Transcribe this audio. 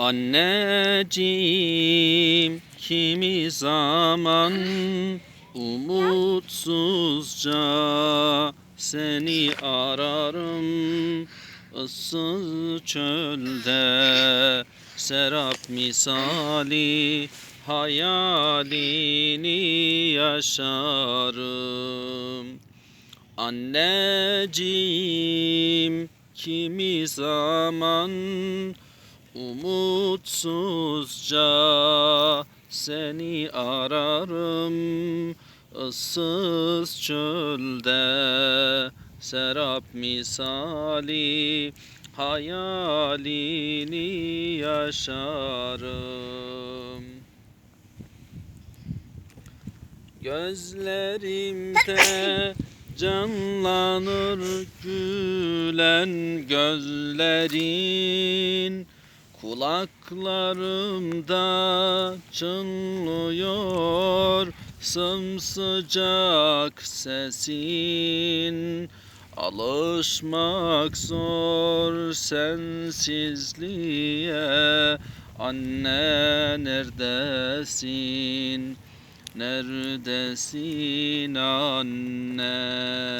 Anneciğim kimi zaman umutsuzca seni ararım. Issız çölde serap misali hayalini yaşarım. Anneciğim kimi zaman umutsuzca seni ararım ıssız çölde serap misali hayalini yaşarım. Gözlerimde canlanır gülen gözlerin Kulaklarımda çınlıyor sımsıcak sesin Alışmak zor sensizliğe Anne neredesin? Neredesin annem?